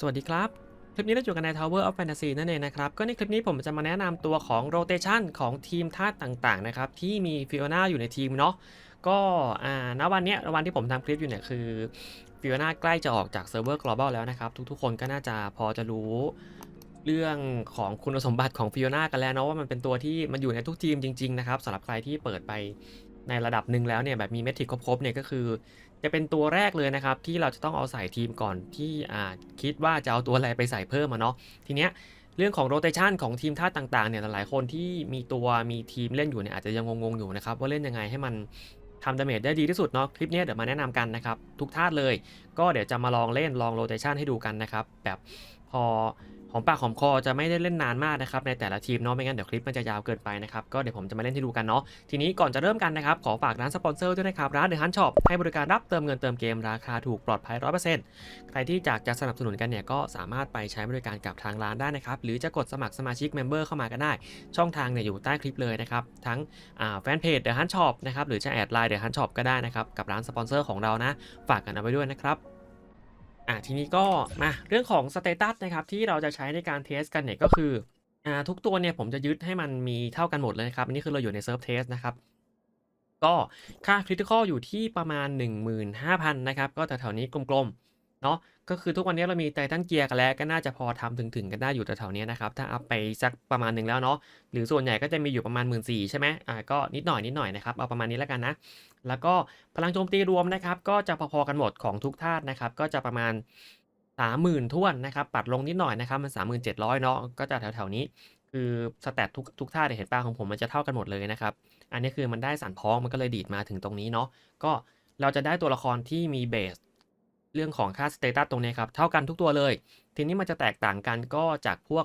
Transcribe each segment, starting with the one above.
สวัสดีครับ คลิปนี้เราอยู่กันใน Tower of Fantasy นั่นเองนะครับ ก็ในคลิปนี้ผมจะมาแนะนำตัวของ rotation ของทีมธาตุต่างๆนะครับ ที่มีฟิโอนาอยู่ในทีมเนาะก็อ่าณวันนี้วันที่ผมทำคลิปอยู่เนี่ยคือฟิโอนาใกล้จะออกจากเซิร์ฟเวอร์ global แล้วนะครับ ทุกๆคนก็น่าจะพอจะรู้เรื่องของคุณสมบัติของฟิโอนากันแล้วเนาะว่ามันเป็นตัวที่มันอยู่ในทุกทีมจริงๆนะครับสำหรับใครที่เปิดไปในระดับหนึ่งแล้วเนี่ยแบบมีเมทริกครบๆเนี่ยก็คือ จะเป็นตัวแรกเลยนะครับ ที่เราจะต้องเอาใส่ทีมก่อนที่คิดว่าจะเอาตัวอะไรไปใส่เพิ่มมาเนาะทีเนี้ยเรื่องของโรเตชันของทีมท่าตุต่างๆเนี่ยหลายๆคนที่มีตัวมีทีมเล่นอยู่เนี่ยอาจจะยังงงๆอยู่นะครับว่าเล่นยังไงให้มันทำดาเมจได้ดีที่สุดเนาะคลิปนี้เดี๋ยวมาแนะนำกันนะครับ ทุกท่าตุเลย ก็เดี๋ยวจะมาลองเล่นลองโรเตชันให้ดูกันนะครับ แบบพอ หอมปากหอมคอจะไม่ได้เล่นนานมากนะครับในแต่ละทีมเนาะไม่งั้นเดี๋ยวคลิปมันจะยาวเกินไปนะครับก็เดี๋ยวผมจะมาเล่นให้ดูกันเนาะทีนี้ก่อนจะเริ่มกันนะครับขอฝากร้านสปอนเซอร์ด้วยนะครับร้านเดอะฮันช็อปให้บริการรับเติมเงินเติมเกมราคาถูกปลอดภัย100%ใครที่อยากจะสนับสนุนกันเนี่ยก็สามารถไปใช้บริการกับทางร้านได้นะครับหรือจะกดสมัครสมาชิกเมมเบอร์เข้ามาก็ได้ ช่องทางเนี่ยอยู่ใต้คลิปเลยนะครับทั้งแฟนเพจเดอะฮันช็อปนะครับหรือจะแอดไลน์เดอะฮันช็อปก็ได้นะครับกับร้านสปอนเซอร์ของเรานะฝากกันเอาไว้ด้วยนะครับ อะทีนี้ก็มาเรื่องของสเตตัสนะครับที่เราจะใช้ในการเทสกันเนี่ยก็คืออ่าทุกตัวเนี่ยผมจะยึดให้มันมีเท่ากันหมดเลยนะครับอันนี้คือเราอยู่ในเซิร์ฟเทสนะครับก็ค่าคริติคอลอยู่ที่ประมาณ 15,000 นะครับ ก็แถวๆนี้กลมๆ เนาะก็คือทุกวันนี้เรามีไททันเกียร์กันแล้วก็น่าจะพอทำถึงๆกันได้อยู่แถวๆนี้นะครับ ถ้าอัพไปสักประมาณหนึ่งแล้วเนาะหรือส่วนใหญ่ก็จะมีอยู่ประมาณ 1 4ื่นใช่ไหมอ่าก็นิดหน่อยนิดหน่อยนะครับ เอาประมาณนี้แล้วกันนะ แล้วก็พลังโจมตีรวมนะครับ ก็จะพอๆกันหมดของทุกธาตุนะครับ ก็จะประมาณ30,000ท้วนนะครับปัดลงนิดหน่อยนะครับมัน37,000เจ็ดร้อยเนาะก็จะแถวๆนี้ คือสแตททุกทุกท่าเนี่ยเห็นป้าของผมมันจะเท่ากันหมดเลยนะครับอันนี้คือมันได้สันพ้องมันก็เลยดีดมาถึงตรงนี้เนาะก็เราจะได้ตัวละครที่มีเบส เรื่องของค่าสเตตัสตรงนี้ครับเท่ากันทุกตัวเลย ทีนี้มันจะแตกต่างกันก็จากพวก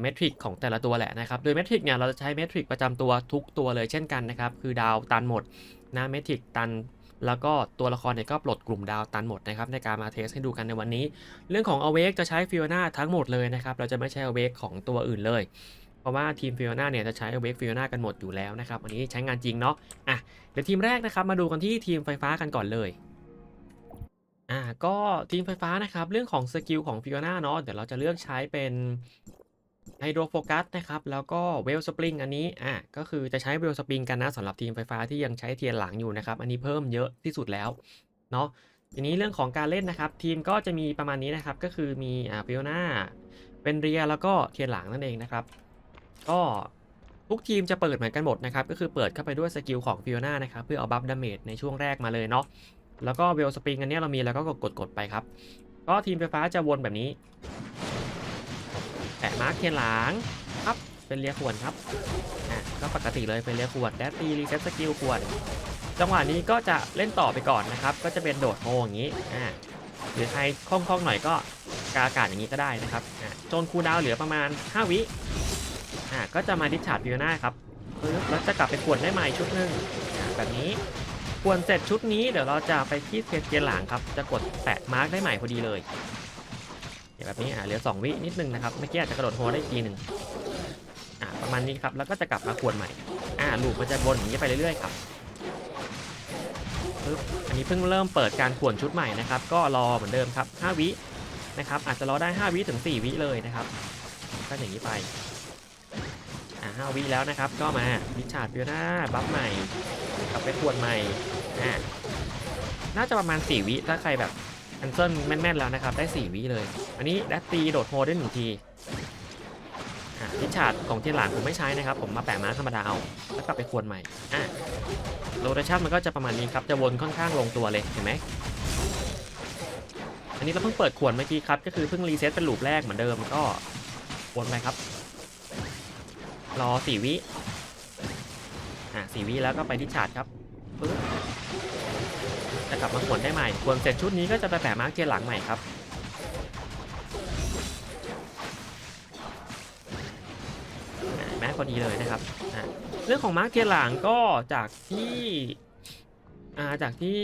เมทริกของแต่ละตัวแหละนะครับ โดยเมทริกเนี่ยเราจะใช้เมทริกประจำตัวทุกตัวเลยเช่นกันนะครับ คือดาวตันหมดนะเมทริกตัน แล้วก็ตัวละครเนี่ยก็ปลดกลุ่มดาวตันหมดนะครับในการมาเทสให้ดูกันในวันนี้ เรื่องของ a w a k e จะใช้ฟิโอนาทั้งหมดเลยนะครับ เราจะไม่ใช้ a w a k e ของตัวอื่นเลย เพราะว่าทีมฟิโอนาเนี่ยจะใช้ a w a k e ฟิโอนากันหมดอยู่แล้วนะครับ อันนี้ใช้งานจริงเนาะ อะ เดี๋ยวทีมแรกนะครับมาดูกันที่ทีมไฟฟ้ากันก่อนเลย อ่าก็ทีมไฟฟ้านะครับ เรื่องของสกิลของฟิโอนาเนาะเดี๋ยวเราจะเลือกใช้เป็นไฮโดรโฟกัสนะครับ แล้วก็เวลสปริงอันนี้อะก็คือจะใช้เวลสปริงกันนะสำหรับทีมไฟฟ้าที่ยังใช้เทียนหลังอยู่นะครับ อันนี้เพิ่มเยอะที่สุดแล้วเนาะทีนี้เรื่องของการเล่นนะครับ ทีมก็จะมีประมาณนี้นะครับ ก็คือมีอ่าฟิโอนาเป็นเรียแล้วก็เทียนหลังนั่นเองนะครับ ก็ทุกทีมจะเปิดเหมือนกันหมดนะครับ ก็คือเปิดเข้าไปด้วยสกิลของฟิโอนานะครับเพื่อเอาบัฟดาเมจในช่วงแรกมาเลยเนาะ แล้วก็เวลสปริงอันนี้เรามีแล้วก็กดกดๆไปครับ ก็ทีมไฟฟ้าจะวนแบบนี้ แตะมาร์คเทียนหลังครับเป็นเรียขวดครับอะก็ปกติเลยเป็นเรียขวดแดดตีรีเซ็ตสกิลขวดจังหวะนี้ก็จะเล่นต่อไปก่อนนะครับ ก็จะเป็นโดดโฮอย่างนี้อ่าหรือใครคล่องๆหน่อยก็กาอากาศอย่างนี้ก็ได้นะครับอ่าจนคูดาวเหลือประมาณ 5 วิอ่าก็จะมาดิชาร์ดฟิวน่าครับแล้วจะกลับไปขวนได้ใหม่ชุดหนึ่งแบบนี้ ขวนเสร็จชุดนี้เดี๋ยวเราจะไปที่เทียนเกียร์หลังครับ จะกดแปะมาร์กได้ใหม่พอดีเลยเนี่ยแบบนี้อ่าเหลือ 2 วินิดนึงนะครับเมื่อกี้อาจจะกระโดดโฮได้ทีหนึ่งอ่าประมาณนี้ครับแล้วก็จะกลับมาขวนใหม่อ่าลูปมันจะวนอย่างนี้ไปเรื่อยๆครับปึ๊บอันนี้เพิ่งเริ่มเปิดการขวนชุดใหม่นะครับ ก็รอเหมือนเดิมครับ 5 วินะครับอาจจะรอได้ 5 วิถึง 4 วิเลยนะครับก็อย่างนี้ไปอ่า5วิแล้วนะครับ ก็มาดิชาร์ดฟิวน่าบัฟใหม่ กลับไปขวนใหม่อ่าน่าจะประมาณ 4 วิถ้าใครแบบแคนเซิลแม่นๆแล้วนะครับ ได้ 4 วิเลย อันนี้แดตตีโดดโฮได้หนึ่งทีอ่าดิชาร์ดของเทียนหลังผมไม่ใช้นะครับ ผมมาแปะม้าธรรมดาเอาแล้วกลับไปขวนใหม่อ่าโรเทชันมันก็จะประมาณนี้ครับ จะวนค่อนข้างลงตัวเลยเห็นไหมอันนี้เราเพิ่งเปิดขวดเมื่อกี้ครับ ก็คือเพิ่งรีเซ็ตเป็นลูปแรกเหมือนเดิมก็วนไปครับ รอสี่วิ อะสี่วิแล้วก็ไปที่ชาร์จครับปึ๊บจะกลับมาขวนได้ใหม่ขวนเสร็จชุดนี้ก็จะไปแปะมาร์กเกียร์หลังใหม่ครับอะเห็นไหมพอดีเลยนะครับ เรื่องของมาร์กเทียหลังก็จากที่าจากที่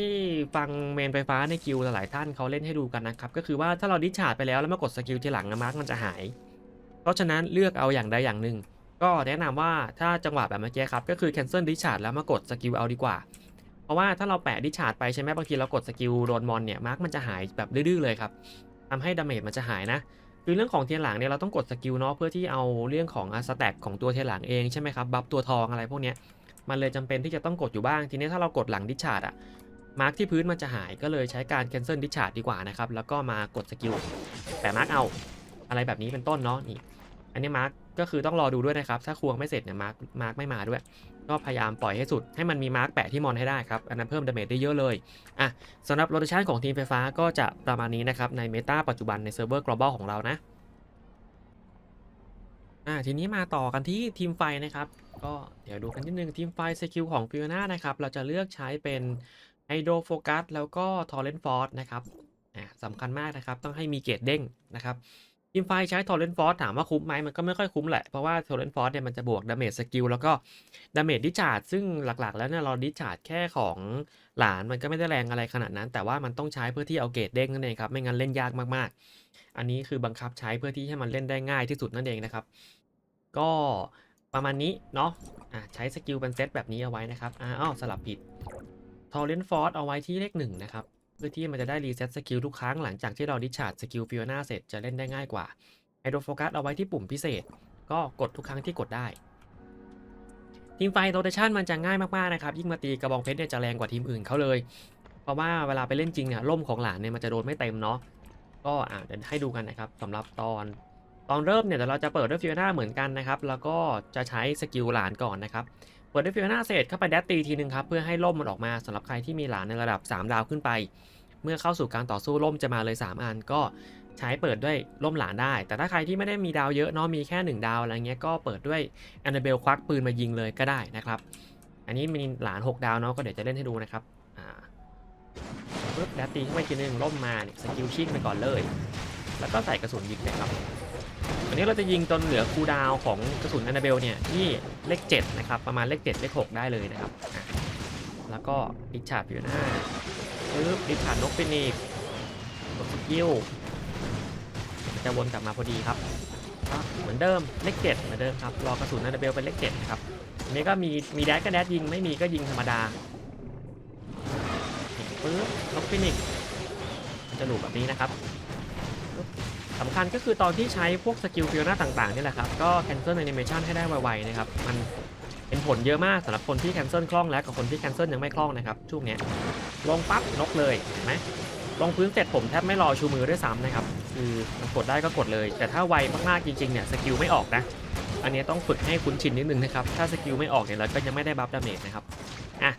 ฟังเมนไฟฟ้าในกิลหลายท่านเขาเล่นให้ดูกันนะครับ ก็คือว่าถ้าเราดิชาร์จไปแล้วแล้วมากดสกิลทีหลังอะมาร์กมันจะหาย เพราะฉะนั้นเลือกเอาอย่างใดอย่างหนึ่ง ก็แนะนำว่าถ้าจังหวะแบบเมื่อกี้ครับ ก็คือ cancel discharge แล้วมากดสกิลเอาดีกว่า เพราะว่าถ้าเราแปะดิชาร์จไปใช่ไหมบางทีเรากดสกิลโดนมอนเนี่ยมาร์กมันจะหายแบบดื้อๆเลยครับทำให้ดาเมจมันจะหายนะคือเรื่องของเทียนหลังเนี่ยเราต้องกดสกิลเนาะเพื่อที่เอาเรื่องของสแต็กของตัวเทียนหลังเองใช่ไหมครับบัฟตัวทองอะไรพวกเนี้ยมันเลยจำเป็นที่จะต้องกดอยู่บ้างทีนี้ถ้าเรากดหลังดิชาร์ดอะมาร์กที่พื้นมันจะหายก็เลยใช้การ cancel ดิชาร์ดดีกว่านะครับ แล้วก็มากดสกิลแปะมาร์กเอา อะไรแบบนี้เป็นต้นเนาะนี่ อันนี้มาร์กก็คือต้องรอดูด้วยนะครับ ถ้าควงไม่เสร็จเนี่ยมาร์กมาร์กไม่มาด้วย ก็พยายามปล่อยให้สุด ให้มันมีมาร์กแปะที่มอนให้ได้ครับ อันนั้นเพิ่มดาเมจได้เยอะเลย อะสำหรับโรเ t ชันของทีมไฟฟ้าก็จะประมาณนี้นะครับ ในเมตาปัจจุบันในเซิร์ฟเวอร์ global ของเรานะอะทีนี้มาต่อกันที่ทีมไฟนะครับ ก็เดี๋ยวดูกันนิดนึงทีมไฟสกิลของฟิวนานะครับ เราจะเลือกใช้เป็นไฮโดรโฟกัสแล้วก็ทอร์เรนฟอร์นะครับอะสำคัญมากนะครับ ต้องให้มีเกรดเด้งนะครับ ทีมไฟใช้ทอร์เรนฟอร์ถามว่าคุ้มไหมมันก็ไม่ค่อยคุ้มแหละ เพราะว่าทอร์เรนฟอร์เนี่ยมันจะบวกดาเมจสกิลแล้วก็ดาเมจดิชาร์ดซึ่งหลักๆ แล้วเนี่ยเราดิชาร์ดแค่ของหลานมันก็ไม่ได้แรงอะไรขนาดนั้น แต่ว่ามันต้องใช้เพื่อที่เอาเกรดเด้งนั่นเองครับ ไม่งั้นเล่นยากมากๆ อันนี้คือบังคับใช้เพื่อที่ให้มันเล่นได้ง่ายที่สุดนั่นเองนะครับ ก็ประมาณนี้เนาะะใช้สกิลเป็นเซตแบบนี้เอาไว้นะครับอ้าวสลับผิดทอร์เรนฟอร์เอาไว้ที่เลขหนึ่งนะครับ เพื่อที่มันจะได้รีเซ็ตสกิลทุกครั้งหลังจากที่เราดิชาร์ดสกิลฟิโอนาเสร็จจะเล่นได้ง่ายกว่าไฮโดรโฟกัสเอาไว้ที่ปุ่มพิเศษ ก็กดทุกครั้งที่กดได้ทีมไฟโรเ t ชันมันจะง่ายมากๆนะครับ ยิ่งมาตีกระบองเพชรเนี่ยจะแรงกว่าทีมอื่นเขาเลย เพราะว่าเวลาไปเล่นจริงเนี่ยล่มของหลานเนี่ยมันจะโดนไม่เต็มเนาะก็อ่าเดี๋ยวให้ดูกันนะครับสำหรับตอนตอนเริ่มเนี่ยเดี๋ยวเราจะเปิดด้วยฟิโอนาเหมือนกันนะครับ แล้วก็จะใช้สกิลหลานก่อนนะครับ เปิดด้วยฟิโอนาเสร็จเข้าไปแดดตีทีนึงครับเพื่อให้ล่มมันออกมาสำหรับใครที่มีหลานในระดับ 3 ดาวขึ้นไป เมื่อเข้าสู่การต่อสู้ล่มจะมาเลย 3 อันก็ใช้เปิดด้วยล่มหลานได้ แต่ถ้าใครที่ไม่ได้มีดาวเยอะเนาะมีแค่ 1 ดาวอะไรเงี้ยก็เปิดด้วยแอนนาเบลควักปืนมายิงเลยก็ได้นะครับ อันนี้มีหลาน 6 ดาวเนาะก็เดี๋ยวจะเล่นให้ดูนะครับอ่าปึ๊บแดดตีเข้าไปทีนึงล่มมาเนี่ยสกิลชิ่งไปก่อนเลย แล้วก็ใส่กระสุนยิงเลยครับ อันนี้เราจะยิงจนเหลือคูดาวของกระสุนแอนนาเบลเนี่ยที่เลข7นะครับประมาณเลข7เลข6ได้เลยนะครับ แล้วก็ดิชาร์ดอยู่หน้าปึ๊บดิชาร์ดนกฟินิกกดสกิลจะวนกลับมาพอดีครับ เหมือนเดิมเลข7เหมือนเดิมครับรอกระสุนแอนนาเบลเป็นเลข7นะครับอันนี้ก็มีมีแดดก็แดดยิงไม่มีก็ยิงธรรมดาปึ๊บนกฟินิกจะหลูปแบบนี้นะครับ สำคัญก็คือตอนที่ใช้พวกสกิลฟิโอนาต่างๆนี่แหละครับ ก็ cancel animation ให้ได้ไวๆนะครับ มันเป็นผลเยอะมากสำหรับคนที่ cancel คล่องแล้วกับคนที่ cancel ยังไม่คล่องนะครับ ช่วงนี้ลงปั๊บนกเลยเห็นไหมลงพื้นเสร็จผมแทบไม่รอชูมือด้วยซ้ำนะครับ คือมันกดได้ก็กดเลย แต่ถ้าไวมากๆจริงๆเนี่ยสกิลไม่ออกนะ อันนี้ต้องฝึกให้คุ้นชินนิดนึงนะครับ ถ้าสกิลไม่ออกเนี่ยเราก็ยังไม่ได้บัฟดาเมจนะครับ อะ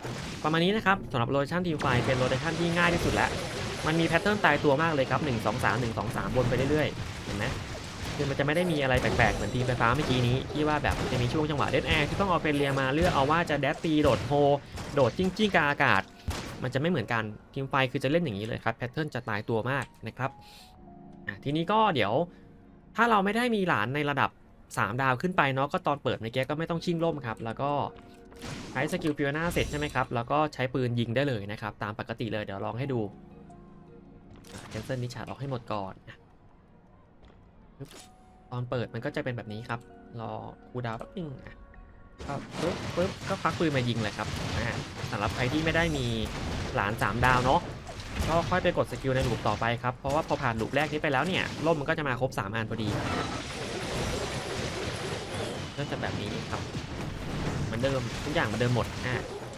ประมาณนี้นะครับสำหรับโรเ t ชันทีมไฟเป็นโรเ t ชันที่ง่ายที่สุดแล้ว มันมีแพทเทิร์นตายตัวมากเลยครับ 1 2 3 1 2 3วนไปเรื่อยๆ เห็นไหมคือมันจะไม่ได้มีอะไรแปลกๆ เหมือนทีมไฟฟ้าเมื่อกี้นี้ที่ว่าแบบจะมีช่วงจังหวะเดดแอร์ที่ต้องเอาเป็นเรียมาเลือกเอาว่าจะแดดตีโดดโฮโดดจิ้งจิ้งกาอากาศ มันจะไม่เหมือนกันทีมไฟคือจะเล่นอย่างนี้เลยครับแพทเทิร์นจะตายตัวมากนะครับทีนี้ก็เดี๋ยวถ้าเราไม่ได้มีหลานในระดับ 3 ดาวขึ้นไปเนาะก็ตอนเปิดเมื่อกี้ก็ไม่ต้องชิงล่มครับ แล้วก็ใช้สกิลฟิวนาเสร็จใช่ไหมครับแล้วก็ใช้ปืนยิงได้เลยนะครับตามปกติเลยเดี๋ยวลองให้ดู แคนเซิลนิชาดออกให้หมดก่อนนะตอนเปิดมันก็จะเป็นแบบนี้ครับ รอคูดาวแป๊บนึงอะก็ปึ๊บปึ๊บก็ควักปืนมายิงเลยครับอ่าสำหรับใครที่ไม่ได้มีหลาน 3 ดาวเนาะก็ค่อยไปกดสกิลในหลูปต่อไปครับ เพราะว่าพอผ่านหลูปแรกนี้ไปแล้วเนี่ยล่มมันก็จะมาครบ3อันพอดีก็จะแบบนี้ครับเหมือนเดิมทุกอย่างเหมือนเดิมหมดอ่า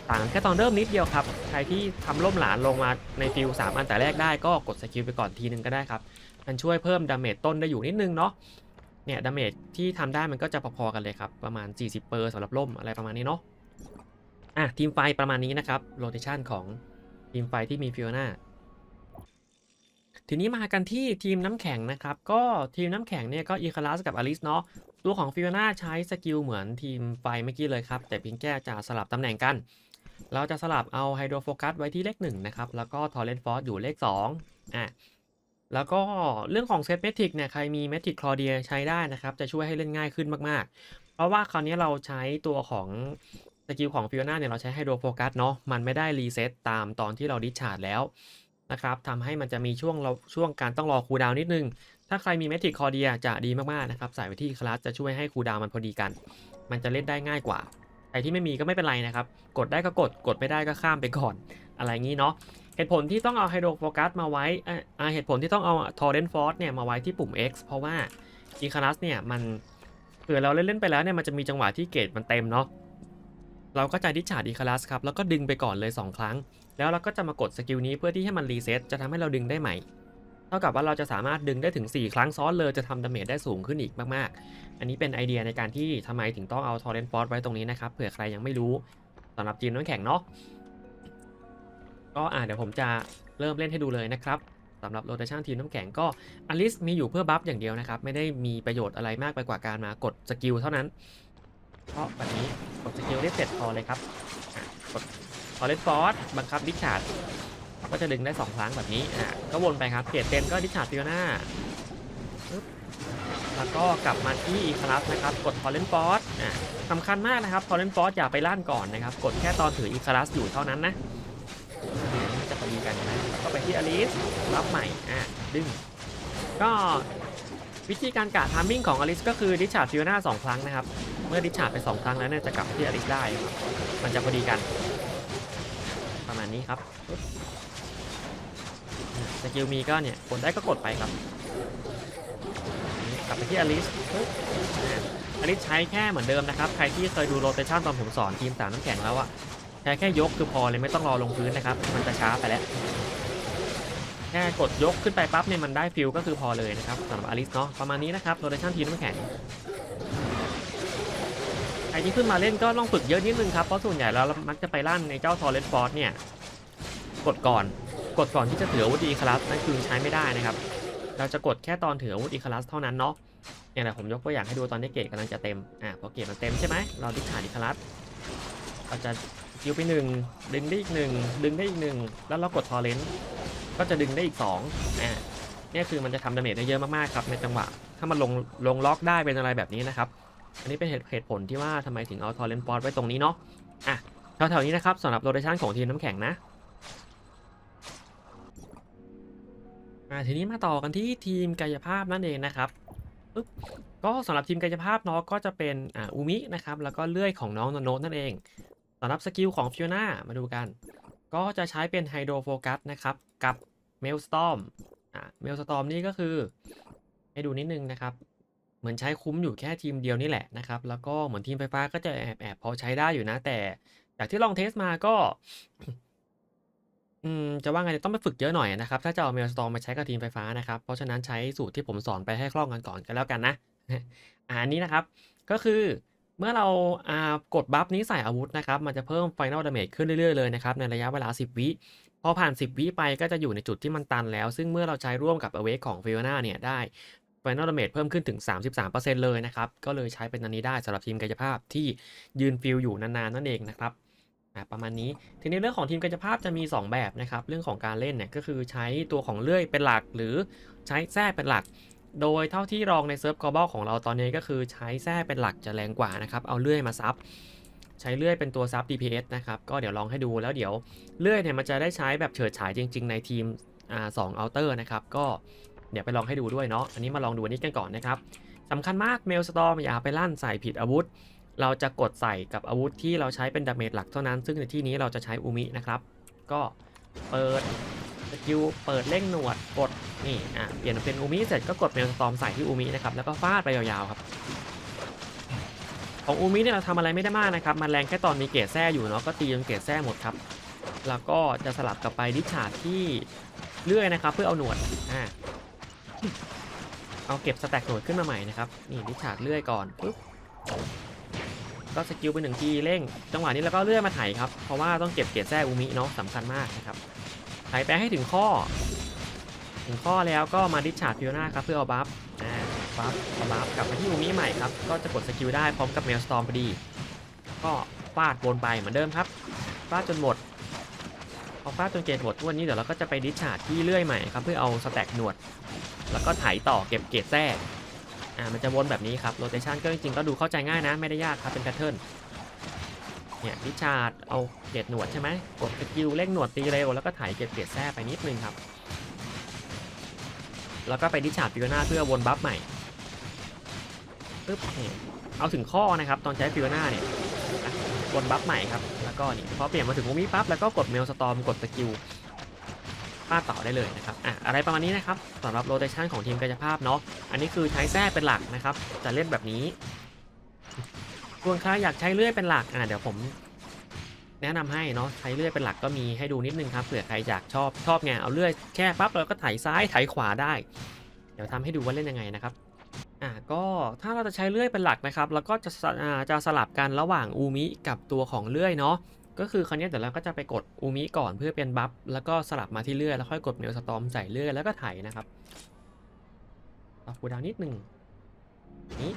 ต่างแค่ตอนเริ่มนิดเดียวครับ ใครที่ทำล่มหลานลงมาในฟิล3อันแต่แรกได้ก็กดสกิลไปก่อนทีนึงก็ได้ครับ มันช่วยเพิ่มดาเมจต้นได้อยู่นิดนึงเนาะ เนี่ยดาเมจที่ทำได้มันก็จะพอๆกันเลยครับ ประมาณ 40เปอร์สำหรับล่มอะไรประมาณนี้เนาะ อะทีมไฟประมาณนี้นะครับ โรเ t ชันของทีมไฟที่มีฟิโอนาทีนี้มากันที่ทีมน้ำแข็งนะครับ ก็ทีมน้ำแข็งเนี่ยก็อีคาลัสกับอลิสเนาะตัวของฟิโอนาใช้สกิลเหมือนทีมไฟเมื่อกี้เลยครับ แต่เพียงแค่จะสลับตำแหน่งกัน เราจะสลับเอาไฮโดรโฟกัสไว้ที่เลข1นะครับ แล้วก็ทอร์เรนฟอร์อยู่เลข2อะแล้วก็เรื่องของเซตเมทริกเนี่ยใครมีเมทริกคลอเดียใช้ได้นะครับ จะช่วยให้เล่นง่ายขึ้นมากๆ เพราะว่าคราวนี้เราใช้ตัวของสกิลของฟิโอนาเนี่ยเราใช้ไฮโดรโฟกัสเนาะมันไม่ได้รีเซ็ตตามตอนที่เราดิชาร์ดแล้วนะครับทำให้มันจะมีช่วงเราช่วงการต้องรอคูลดาวนิดนึง ถ้าใครมีเมทริกคลอเดียจะดีมากๆนะครับ ใส่ไว้ที่คลาสจะช่วยให้คูลดาวมันพอดีกัน มันจะเล่นได้ง่ายกว่า ใครที่ไม่มีก็ไม่เป็นไรนะครับ กดได้ก็กด กดไม่ได้ก็ข้ามไปก่อน อะไรงี้เนาะ เหตุผลที่ต้องเอาไฮโดรโฟกัสมาไว้เอ่ออ่าเหตุผลที่ต้องเอาทอร์เรนฟอร์เนี่ยมาไว้ที่ปุ่ม X เพราะว่าอีคารัสเนี่ยมันเผื่อเราเล่นๆไปแล้วเนี่ยมันจะมีจังหวะที่เกตมันเต็มเนาะ เราก็จะดิชาร์ดอีคารัสครับ แล้วก็ดึงไปก่อนเลย 2 ครั้ง แล้วเราก็จะมากดสกิลนี้เพื่อที่ให้มันรีเซ็ตจะทำให้เราดึงได้ใหม่ เท่ากับว่าเราจะสามารถดึงได้ถึง 4 ครั้งซ้อนเลยจะทำดาเมจได้สูงขึ้นอีกมากๆ อันนี้เป็นไอเดียในการที่ทำไมถึงต้องเอาทอร์เรนฟอร์ไว้ตรงนี้นะครับเผื่อใครยังไม่รู้สำหรับจีมน้ำแข็งเนาะก็อ่าเดี๋ยวผมจะเริ่มเล่นให้ดูเลยนะครับสำหรับโรเตชันทีมน้ำแข็งก็อลิสมีอยู่เพื่อบัฟอย่างเดียวนะครับ ไม่ได้มีประโยชน์อะไรมากไปกว่าการมากดสกิลเท่านั้น เพราะแบบนี้กดสกิลได้เสร็จพอเลยครับกดทอร์เรนฟอร์บังคับดิชาร์ด ก็จะดึงได้ 2 ครั้งแบบนี้ อะ ก็วนไปครับ เกรดเต็มก็ดิชาร์ดฟิโอนาแล้วก็กลับมาที่อีคลัสนะครับ กดทอร์เรนฟอร์อะสำคัญมากนะครับทอร์เรนฟอร์อย่าไปลั่นก่อนนะครับ กดแค่ตอนถืออีคลัสอยู่เท่านั้นนะ จะพอดีกันนะแล้วก็ไปที่อลิส รับใหม่ อะ ดึง ก็วิธีการกะทามมิ่งของอลิสก็คือดิชาร์ดฟิโอนาสองครั้งนะครับ เมื่อดิชาร์ดไปสองครั้งแล้วเนี่ยจะกลับที่อลิสได้ครับมันจะพอดีกัน มาณนี้ครับสกิลมีก็เนี่ยกดได้ก็กดไปครับ กลับไปที่อลิสอลิสใช้แค่เหมือนเดิมนะครับ ใครที่เคยดูโรเตชันตอนผมสอนทีมสามน้ำแข็งแล้วอะใช้แค่ยกคือพอเลยไม่ต้องรอลงพื้นนะครับ มันจะช้าไปแล้ว แค่กดยกขึ้นไปปั๊บเนี่ยมันได้ฟิลก็คือพอเลยนะครับสำหรับอลิสเนาะประมาณนี้นะครับโรเตชันทีมน้ำแข็ง รที่ขึ้นมาเล่นก็ต้องฝึกเยอะนิดนึงครับ เพราะส่วนใหญ่แล้วมักจะไปลั่นในเจ้าทอร์เรนฟอร์เนี่ย กดก่อน กดก่อนที่จะถืออาวุธอีคลัสนั่นคือใช้ไม่ได้นะครับ เราจะกดแค่ตอนถืออาวุธอีคลัสเท่านั้นเนาะ เนี่ยแหละผมยกตัวอย่างให้ดูตอนที่เกรดกำลังจะเต็ม อะพอเกรดมันเต็มใช่ไหมเราดิสขาดอีคลัสเราจะสกิลไปหนึ่งดึงได้อีกหนึ่งดึงได้อีกหนึ่งแล้วเรากดทอร์เรนก็จะดึงได้อีกสองอะเนี่ยคือมันจะทำดาเมจได้เยอะมากๆครับในจังหวะ ถ้ามันลงลงล็อกได้เป็นอะไรแบบนี้นะครับ อันนี้เป็นเหตุเหตุผลที่ว่าทำไมถึงเอาทอร์เรนฟอร์ไว้ตรงนี้เนาะอะแถวๆนี้นะครับสำหรับโรเตชันของทีมน้ำแข็งนะอ่าทีนี้มาต่อกันที่ทีมกายภาพนั่นเองนะครับปึ๊บก็สำหรับทีมกายภาพเนาะก็จะเป็นอ่าอูมินะครับแล้วก็เลื่อยของน้องโนโนนั่นเองสำหรับสกิลของฟิโอนามาดูกัน ก็จะใช้เป็นไฮโดรโฟกัสนะครับกับเมลสตอมอ่าเมลสตอมนี่ก็คือ ให้ดูนิดนึงนะครับ มือนใช้คุ้มอยู่แค่ทีมเดียวนี่แหละนะครับ แล้วก็เหมือนทีมไฟฟ้าก็จะแอบแอบพอใช้ได้อยู่นะ แต่จากที่ลองเทสมาก็ อืมจะว่าไงต้องไปฝึกเยอะหน่อยนะครับ ถ้าจะเอาเมลสตอมมาใช้กับทีมไฟฟ้านะครับ เพราะฉะนั้นใช้สูตรที่ผมสอนไปให้คล่องกันก่อนกันแล้วกันนะอันนี้นะครับ ก็คือเมื่อเราอ่ากดบัฟนี้ใส่อาวุธนะครับ มันจะเพิ่ม Final Damage ขึ้นเรื่อยๆเลยนะครับ ในระยะเวลา 10 วิพอผ่าน 10 วิไปก็จะอยู่ในจุดที่มันตันแล้ว ซึ่งเมื่อเราใช้ร่วมกับ Awake ของ f i o n a เนี่ยได้ Final Damage เพิ่มขึ้นถึง 33%เลยนะครับ ก็เลยใช้เป็นอันนี้ได้สำหรับทีมกายภาพที่ยืนฟิลอยู่นานๆนั่นเองนะครับประมาณนี้ ทีนี้เรื่องของทีมกายภาพจะมี 2 แบบนะครับ เรื่องของการเล่นเนี่ยก็คือใช้ตัวของเลื่อยเป็นหลัก หรือใช้แส้เป็นหลัก โดยเท่าที่ลองในเซิร์ฟกอบอลของเราตอนนี้ก็คือใช้แส้เป็นหลักจะแรงกว่านะครับ เอาเลื่อยมาซับ ใช้เลื่อยเป็นตัวซับ DPS นะครับ ก็เดี๋ยวลองให้ดูแล้วเดี๋ยวเลื่อยเนี่ยมันจะได้ใช้แบบเฉิดฉายจริง ๆ ในทีมอ่าสองเอัลเตอร์นะครับ ก็ เดี๋ยวไปลองให้ดูด้วยเนาะอันนี้มาลองดูอันนี้กันก่อนนะครับสำคัญมากเมลสตอมอย่าไปลั่นใส่ผิดอาวุธ เราจะกดใส่กับอาวุธที่เราใช้เป็นดาเมจหลักเท่านั้น ซึ่งในที่นี้เราจะใช้อูมินะครับ ก็เปิดสกิลเปิดเร่งหนวดกดนี่อะเปลี่ยนเป็นอูมิเสร็จก็กดเมลสตอมใส่ที่อูมินะครับแล้วก็ฟาดไปยาวๆครับของอูมิเนี่ยเราทำอะไรไม่ได้มากนะครับมันแรงแค่ตอนมีเกรดแท้อยู่เนาะก็ตีจนเกรดแท้หมดครับแล้วก็จะสลับกลับไปดิชาร์ที่เลื่อยนะครับ เพื่อเอาหนวดอ่า เอาเก็บสแต็กหนวดขึ้นมาใหม่นะครับ นี่ดิชาดเลื่อยก่อนปุ๊บก็สกิลไปหนึ่งทีเร่ง จังหวะนี้แล้วก็เลื่อยมาไถครับ เพราะว่าต้องเก็บเกียรแท้อูมิเนาะสำคัญมากนะครับ ไถไปให้ถึงข้อ ถึงข้อแล้วก็มาดิชาดพิโอนาครับเพื่อเอาบัฟอ่าบัฟเอาบัฟกลับมาที่อูมิใหม่ครับ ก็จะกดสกิลได้พร้อมกับเมลสตอมพอดี ก็ฟาดวนไปเหมือนเดิมครับฟาดจนหมด อฟาดจนเกรดหมดทุกวันนี้เดี๋ยวเราก็จะไปดิชาร์ดที่เลื่อยใหม่ครับเพื่อเอาสแต็กหนวด แล้วก็ไถต่อเก็บเกรดแท้อ่ามันจะวนแบบนี้ครับโรเตชันก็จริงๆก็ดูเข้าใจง่ายนะไม่ได้ยากครับเป็นแพทเทิร์นเนี่ยดิชาร์ดเอาเกรดหนวดใช่ไหมกดสกิลเร่งหนวดตีเร็วแล้วก็ถ่ายเก็บเกรดแท้ไปนิดนึงครับ แล้วก็ไปดิชาร์ดฟิโอนาเพื่อวนบัฟใหม่ปึ๊บเอาถึงข้อนะครับตอนใช้ฟิโอนาเนี่ยวนบัฟใหม่ครับ แล้วก็นี่พอเปลี่ยนมาถึงโมมิปั๊บแล้วก็กดเมลสตอมกดสกิลฟาดต่อได้เลยนะครับอะอะไรประมาณนี้นะครับสำหรับโรเตชันของทีมกายภาพเนาะอันนี้คือใช้แส้เป็นหลักนะครับ จะเล่นแบบนี้ส่วนใครอยากใช้เลื่อยเป็นหลักอะเดี๋ยวผมแนะนำให้เนาะใช้เลื่อยเป็นหลักก็มีให้ดูนิดนึงครับเผื่อใครอยากชอบชอบไงเอาเลื่อยแค่ปั๊บเราก็ไถซ้ายไถขวาได้ เดี๋ยวทำให้ดูว่าเล่นยังไงนะครับ อ่าก็ถ้าเราจะใช้เลื่อยเป็นหลักนะครับ แล้วก็จะสอ่าจะสลับกันระหว่างอูมิกับตัวของเลื่อยเนาะก็คือคราวนี้เดี๋ยวเราก็จะไปกดอูมิก่อนเพื่อเป็นบัฟแล้วก็สลับมาที่เลื่อยแล้วค่อยกดเมลสตอมใส่เลื่อยแล้วก็ไถนะครับต่อคูดาวน์นิดหนึ่งนี้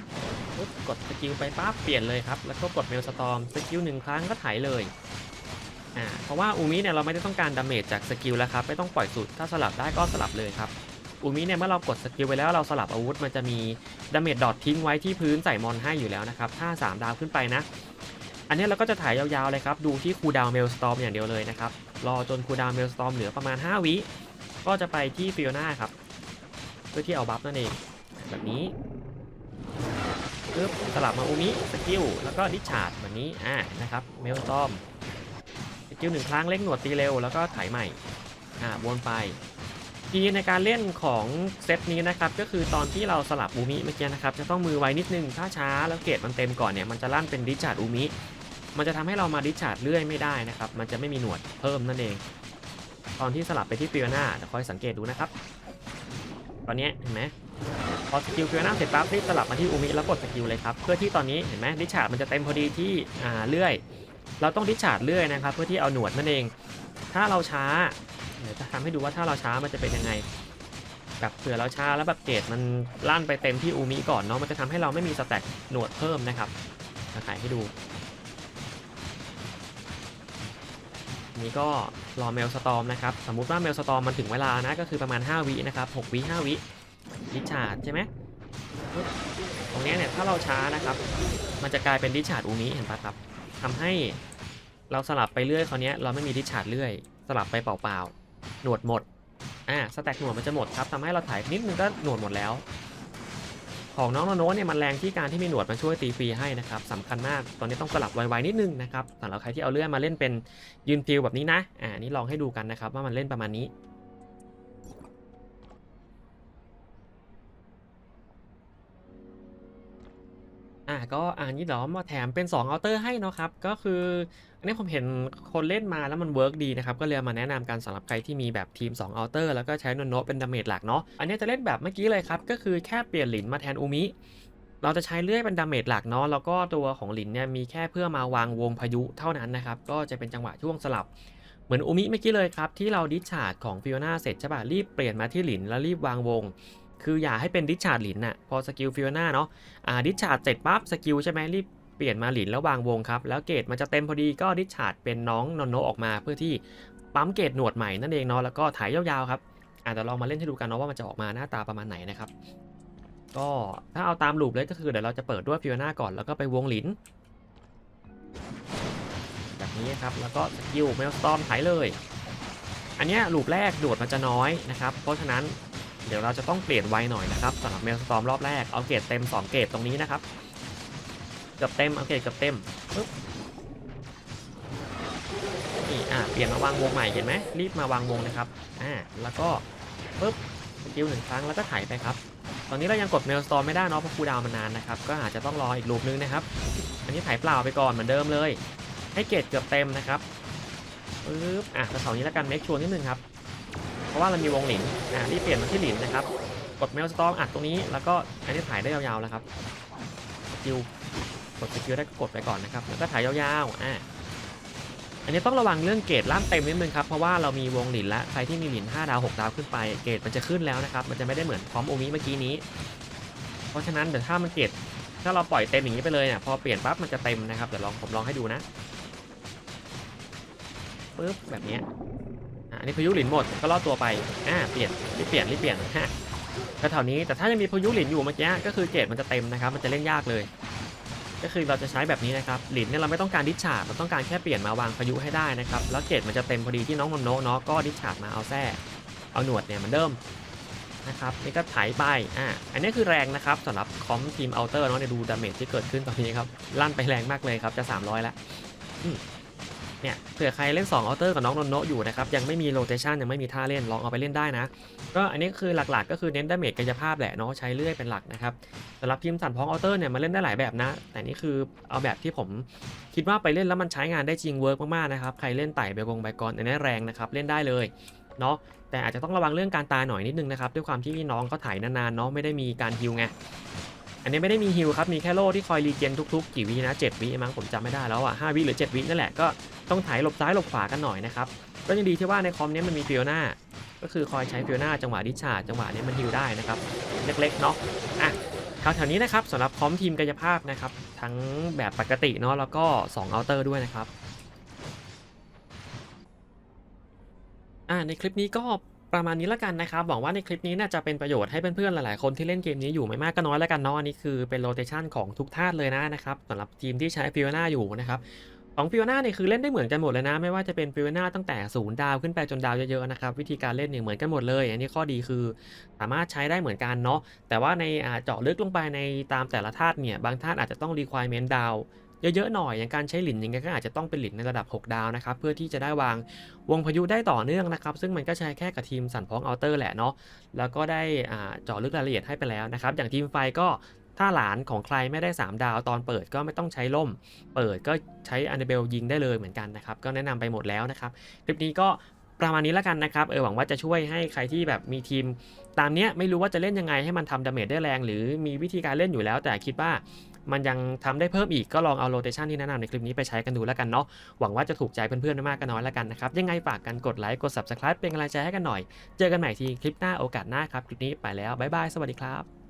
ปุ๊บกดสกิลไปปั๊บเปลี่ยนเลยครับแล้วก็กดเมลสตอมสกิลหนึ่งครั้งก็ไถเลยอ่าเพราะว่าอูมิเนี่ยเราไม่ได้ต้องการดาเมจจากสกิลแล้วครับไม่ต้องปล่อยสุดถ้าสลับได้ก็สลับเลยครับ อูมิเนี่ยเมื่อเรากดสกิลไปแล้วเราสลับอาวุธมันจะมีดาเมจดอททิ้งไว้ที่พื้นใส่มอนให้อยู่แล้วนะครับถ้า 3 ดาวขึ้นไปนะ อันนี้เราก็จะถ่ายยาวๆเลยครับ ดูที่คูดาวเมลสตอมอย่างเดียวเลยนะครับ รอจนคูดาวเมลสตอมเหลือประมาณ 5 วิก็จะไปที่ฟิโอนาครับ เพื่อที่เอาบัฟนั่นเอง แบบนี้ปึ๊บสลับมาอูมิสกิลแล้วก็ดิชาร์ดแบบนี้อ่านะครับเมลสตอมสกิลหนึ่งครั้งเล็กหนวดตีเร็วแล้วก็ถ่ายใหม่อ่าวนไป ทีในการเล่นของเซตนี้นะครับก็คือตอนที่เราสลับอูมิเมื่อกี้นะครับจะต้องมือไวนิดนึงถ้าช้าแล้วเกรดมันเต็มก่อนเนี่ยมันจะลั่นเป็นดิชาร์ดอูมิมันจะทำให้เรามาดิชาร์ดเลื่อยไม่ได้นะครับมันจะไม่มีหนวดเพิ่มนั่นเอง ตอนที่สลับไปที่ฟิโอนาเดี๋ยวคอยสังเกตดูนะครับ ตอนนี้เห็นไหมพอสกิลฟิโอนาเสร็จปั๊บรีบสลับมาที่อูมิแล้วกดสกิลเลยครับเพื่อที่ตอนนี้เห็นไหมดิชาร์ดมันจะเต็มพอดีที่อ่าเลื่อย เราต้องดิชาร์ดเลื่อยนะครับเพื่อที่เอาหนวดนั่นเอง ถ้าเราช้า เดี๋ยวจะทำให้ดูว่าถ้าเราช้ามันจะเป็นยังไงแบบเผื่อเราช้าแล้วแบบเกรดมันลั่นไปเต็มที่อูมิก่อนเนาะมันจะทำให้เราไม่มีสแต็กหนวดเพิ่มนะครับจะถ่ายให้ดูนนี้ก็รอเมลสตอมนะครับสมมุติว่าเมลสตอมมันถึงเวลานะก็คือประมาณ 5 วินะครับ6วิ5วิดิชาร์ดใช่ไหมตรงเนี้ยเนี่ยถ้าเราช้านะครับ มันจะกลายเป็นดิชาร์ดอูมิเห็นปะครับทำให้เราสลับไปเรื่อยคราวเนี้ยเราไม่มีดิชาร์ดเรื่อย สลับไปเปล่าๆ หนวดหมด อ่าสแต็กหนวดมันจะหมดครับทำให้เราถ่ายนิดนึงก็หนวดหมดแล้ว ของน้องโนโนเนี่ยมันแรงที่การที่มีหนวดมันช่วยตีฟรีให้นะครับสำคัญมาก ตอนนี้ต้องสลับไวๆนิดนึงนะครับสำหรับใครที่เอาเลื่อยมาเล่นเป็นยืนฟิลแบบนี้นะ อ่านี่ลองให้ดูกันนะครับว่ามันเล่นประมาณนี้อ่าก็อันนี้เดี๋ยวมาแถมเป็น2อัลเตอร์ให้เนาะครับ ก็คือ อันนี้ผมเห็นคนเล่นมาแล้วมันเวิร์กดีนะครับ ก็เลยมาแนะนำกันสำหรับใครที่มีแบบทีม2อัลเตอร์แล้วก็ใช้โนโนเป็นดาเมจหลักเนาะอันนี้จะเล่นแบบเมื่อกี้เลยครับ ก็คือแค่เปลี่ยนหลินมาแทนอูมิเราจะใช้เลื่อยเป็นดาเมจหลักเนาะแล้วก็ตัวของหลินเนี่ยมีแค่เพื่อมาวางวงพายุเท่านั้นนะครับก็จะเป็นจังหวะช่วงสลับเหมือนอูมิเมื่อกี้เลยครับที่เราดิชาร์ดของฟิโอนาเสร็จใช่ป่ะรีบเปลี่ยนมาที่หลินแล้วรีบวางวงคืออย่าให้เป็นดิชาร์ดหลินน่ะพอสกิลฟิโอนาเนาะอ่าดิชาร์ดเสร็จปั๊บสกิลใช่ไหมรีบ ปลี่ยนมาหลินแล้ววางวงครับ แล้วเกรดมันจะเต็มพอดีก็ดิชาร์ดเป็นน้องนนโนออกมาเพื่อที่ปั๊มเกรดหนวดใหม่นั่นเองเนาะแล้วก็ถ่ายยาวๆครับอาจจะลองมาเล่นให้ดูกันเนาะว่ามันจะออกมาหน้าตาประมาณไหนนะครับ ก็ถ้าเอาตามลูปเลยก็คือเดี๋ยวเราจะเปิดด้วยฟิโอนาก่อนแล้วก็ไปวงหลินแบบนี้ครับแล้วก็สกิลเมลสตอมถ่ายเลย อันนี้ลูปแรกหนวดมันจะน้อยนะครับเพราะฉะนั้นเดี๋ยวเราจะต้องเปลี่ยนไวหน่อยนะครับสำหรับเมลสตอมรอบแรกเอาเกรดเต็ม 2 เกรดตรงนี้นะครับ อบเต็มเอาเคเกือบเต็มปึ๊บนี่อ่าเปลี่ยนมาวางวงใหม่เห็นไหมรีบมาวางวงนะครับอ่าแล้วก็ปึ๊บสกิลหนึ่งครั้งแล้วก็ถ่ายไปครับ ตอนนี้เรายังกดเมลสตอมไม่ได้เนาะเพราะคูดาวมันนานนะครับก็อาจจะต้องรออีกลูปนึงนะครับอันนี้ถ่ายเปล่าไปก่อนเหมือนเดิมเลย ให้เกรดเกือบเต็มนะครับปึ๊บอะแถวๆนี้แล้วกันเมคชัวร์นิดนึงครับเพราะว่าเรามีวงหลินอ่ารีบเปลี่ยนมาที่หลินนะครับกดเมลสตอมอัดตรงนี้แล้วก็อันนี้ถ่ายได้ยาวๆแล้วครับสกิล กดสกิลได้ก็กดไปก่อนนะครับแล้วก็ถ่ายยาวๆอ่าอันนี้ต้องระวังเรื่องเกรดล่ามเต็มนิดนึงครับเพราะว่าเรามีวงหลินล้วใครที่มีหลิน5ดาว6ดาวขึ้นไปเกรดมันจะขึ้นแล้วนะครับมันจะไม่ได้เหมือนพร้อมโอมิเมื่อกี้นี้ เพราะฉะนั้นเดี๋ยวถ้ามันเกรดถ้าเราปล่อยเต็มอย่างนี้ไปเลยเนี่ยพอเปลี่ยนปั๊บมันจะเต็มนะครับเดี๋ยวลองผมลองให้ดูนะปึ๊บแบบนี้อะอันนี้พายุหลินหมดก็ลอตัวไปอ่าเปลี่ยนรีบเปลี่ยนรีบเปลี่ยนฮะก็แถวนี้แต่ถ้ายังมีพายุหลินอยู่เมื่อกี้ก็คือเกรดมันจะเต็มนะครับ มันจะเล่นยากเลย ก็คือเราจะใช้แบบนี้นะครับหลินเนี่ยเราไม่ต้องการดิชาร์ดเราต้องการแค่เปลี่ยนมาวางพายุให้ได้นะครับแล้วเกรดมันจะเต็มพอดีที่น้องนนโนเนาะก็ดิชาร์ดมาเอาแท้เอาหนวดเนี่ยมันเดิมนะครับนี่ก็ไถไปอ่าอันนี้คือแรงนะครับสำหรับคอมทีมอัลเตอร์เนาะเนี่ยดูดาเมจที่เกิดขึ้นตอนนี้ครับลั่นไปแรงมากเลยครับจะ 300 แล้ว เนี่ยเผื่อใครเล่น2ออเตอร์กับน้องนนโนอยู่นะครับยังไม่มีโรเตชันยังไม่มีท่าเล่นลองเอาไปเล่นได้นะ ก็อันนี้คือหลักๆ ก็คือเน้นดาเมจกายภาพแหละเนาะใช้เลื่อยเป็นหลักนะครับสำหรับทีมสันพ้องออเตอร์เนี่ยมาเล่นได้หลายแบบนะ แต่นี่คือเอาแบบที่ผมคิดว่าไปเล่นแล้วมันใช้งานได้จริงเวิร์กมากๆนะครับใครเล่นไต่เบกงไบกอนอันนี้แรงนะครับเล่นได้เลยเนาะแต่อาจจะต้องระวังเรื่องการตายหน่อยนิดนึงนะครับด้วยความที่น้องเขาถ่ายนานๆเนาะไม่ได้มีการฮิวไง อันนี้ไม่ได้มีฮิลครับ มีแค่โล่ที่คอยรีเจนทุกๆ กี่วินะ7วิมั้งผมจำไม่ได้แล้วอะ5วิหรือ 7วินั่นแหละก็ต้องถ่ายหลบซ้ายหลบขวากันหน่อยนะครับ ก็ยังดีที่ว่าในคอมนี้มันมีฟิโอนาก็คือคอยใช้ฟิโอนาจังหวะดิชาจังหวะนี้มันฮิลได้นะครับ เล็กๆเนาะอะแถวๆนี้นะครับสำหรับคอมทีมกายภาพนะครับ ทั้งแบบปกติเนาะแล้วก็2อัลเตอร์ด้วยนะครับอ่าในคลิปนี้ก็ ประมาณนี้ล้วกันนะครับหวังว่าในคลิปนี้น่าจะเป็นประโยชน์ให้เพื่อนๆหลายๆคนที่เล่นเกมนี้อยู่ไม่มากก็น้อยแล้วกันเนาะอันนี้คือเป็นโรเตชันของทุกธาตุเลยนะนะครับสำหรับทีมที่ใช้ฟิโอนาอยู่นะครับของฟิโอนาเนี่ยคือเล่นได้เหมือนกันหมดเลยนะ ไม่ว่าจะเป็นฟิโอนาตั้งแต่ศูนย์ดาวขึ้นไปจนดาวเยอะๆนะครับวิธีการเล่นเนี่ยเหมือนกันหมดเลย อันนี้ข้อดีคือสามารถใช้ได้เหมือนกันเนาะแต่ว่าในเจาะลึกลงไปในตามแต่ละธาตุเนี่ยบางธาตุอาจจะต้อง requirement ดาว เยอะๆหน่อยอย่างการใช้หลินอย่างเงี้ยก็อาจจะต้องเป็นหลินในระดับ 6 ดาวนะครับเพื่อที่จะได้วางวงพายุได้ต่อเนื่องนะครับ ซึ่งมันก็ใช้แค่กับทีมสันพ้องเอัลเตอร์แหละเนาะแล้วก็ได้อ่าเจาะลึกรายละเอียดให้ไปแล้วนะครับอย่างทีมไฟก็ถ้าหลานของใครไม่ได้ 3 ดาวตอนเปิดก็ไม่ต้องใช้ล่ม เปิดก็ใช้อันเดเบลยิงได้เลยเหมือนกันนะครับก็แนะนำไปหมดแล้วนะครับคลิปนี้ก็ประมาณนี้แล้วกันนะครับ เออหวังว่าจะช่วยให้ใครที่แบบมีทีม ตามเนี้ยไม่รู้ว่าจะเล่นยังไงให้มันทำดาเมจได้แรง หรือมีวิธีการเล่นอยู่แล้ว แต่คิดว่า มันยังทำได้เพิ่มอีกก็ลองเอาโรเตชันที่แนะนำในคลิปนี้ไปใช้กันดูแล้วกันเนาะหวังว่าจะถูกใจเพื่อนๆไม่มากก็น้อยแล้วกันนะครับยังไงฝากกันกดไลค์กด subscribe เป็นกำลังใจให้กันหน่อย เจอกันใหม่ทีคลิปหน้าโอกาสหน้าครับคลิปนี้ไปแล้วบ๊ายบายสวัสดีครับ